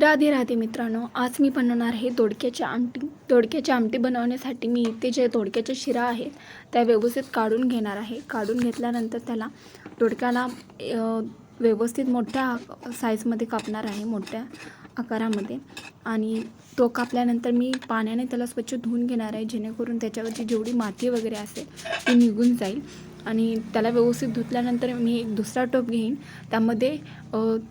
राधे राधे मित्रांनो आज मी बनवणार आहे दोडक्याची आमटी. दोडक्याची आमटी बनवण्यासाठी मी इथे जे दोडक्याच्या शिरा आहेत त्या व्यवस्थित काढून घेणार आहे. काढून घेतल्यानंतर त्याला दोडक्याला व्यवस्थित मोठ्या साईजमध्ये कापणार आहे मोठ्या आकारामध्ये. आणि तो कापल्यानंतर मी पाण्याने त्याला स्वच्छ धुवून घेणार आहे जेणेकरून त्याच्यावरची जेवढी माती वगैरे असेल ती निघून जाईल. आणि त्याला व्यवस्थित धुतल्यानंतर मी एक दुसरा टोप घेईन. त्यामध्ये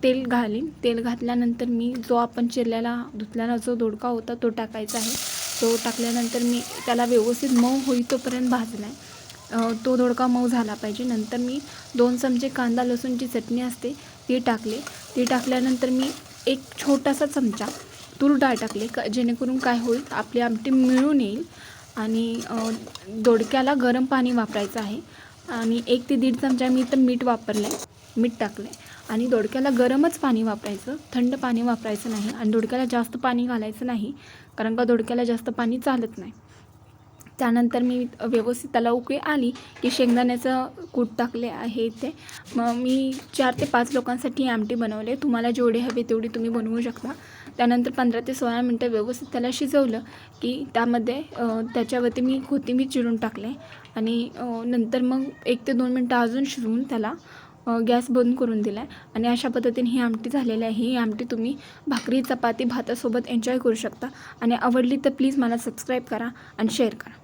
तेल घालीन. तेल घातल्यानंतर मी जो आपण चिरलेला धुतल्याला जो दोडका होता तो टाकायचा आहे. तो टाकल्यानंतर मी त्याला व्यवस्थित मऊ होई तोपर्यंत भाजला आहे तो दोडका मऊ झाला पाहिजे. नंतर मी दोन चमचे कांदा लसूणची चटणी असते ती टाकले. ती टाकल्यानंतर मी एक छोटासा चमचा तूर डाळ टाकले क जेणेकरून काय होईल आपली आमटी मिळून येईल आणि दोडक्याला गरम पाणी वापरायचं आहे. आणि एक ते दीड चमचा मी तर मीठ वापरलं आहे मीठ टाकलं आहे आणि दोडक्याला गरमच पाणी वापरायचं. थंड पाणी वापरायचं नाही. आणि दोडक्याला जास्त पाणी घालायचं नाही. कारण का दोडक्याला जास्त पाणी चालत नाही. त्यानंतर मी व्यवस्थित त्याला उकळी आली की शेंगदाण्याचं कूट टाकले आहे ते मग मी चार ते पाच लोकांसाठी आमटी बनवले तुम्हाला जेवढे हवे तेवढी तुम्ही बनवू शकता. त्यानंतर पंधरा ते सोळा मिनटं व्यवस्थित त्याला शिजवलं की त्यामध्ये त्याच्यावरती मी कोथिंबीर चिरून टाकले आणि नंतर मग एक ते दोन मिनटं अजून शिजवून त्याला गॅस बंद करून दिला आहे. आणि अशा पद्धतीने ही आमटी झालेली आहे. ही आमटी तुम्ही भाकरी चपाती भातासोबत एन्जॉय करू शकता. आणि आवडली तर प्लीज मला सबस्क्राईब करा आणि शेअर करा.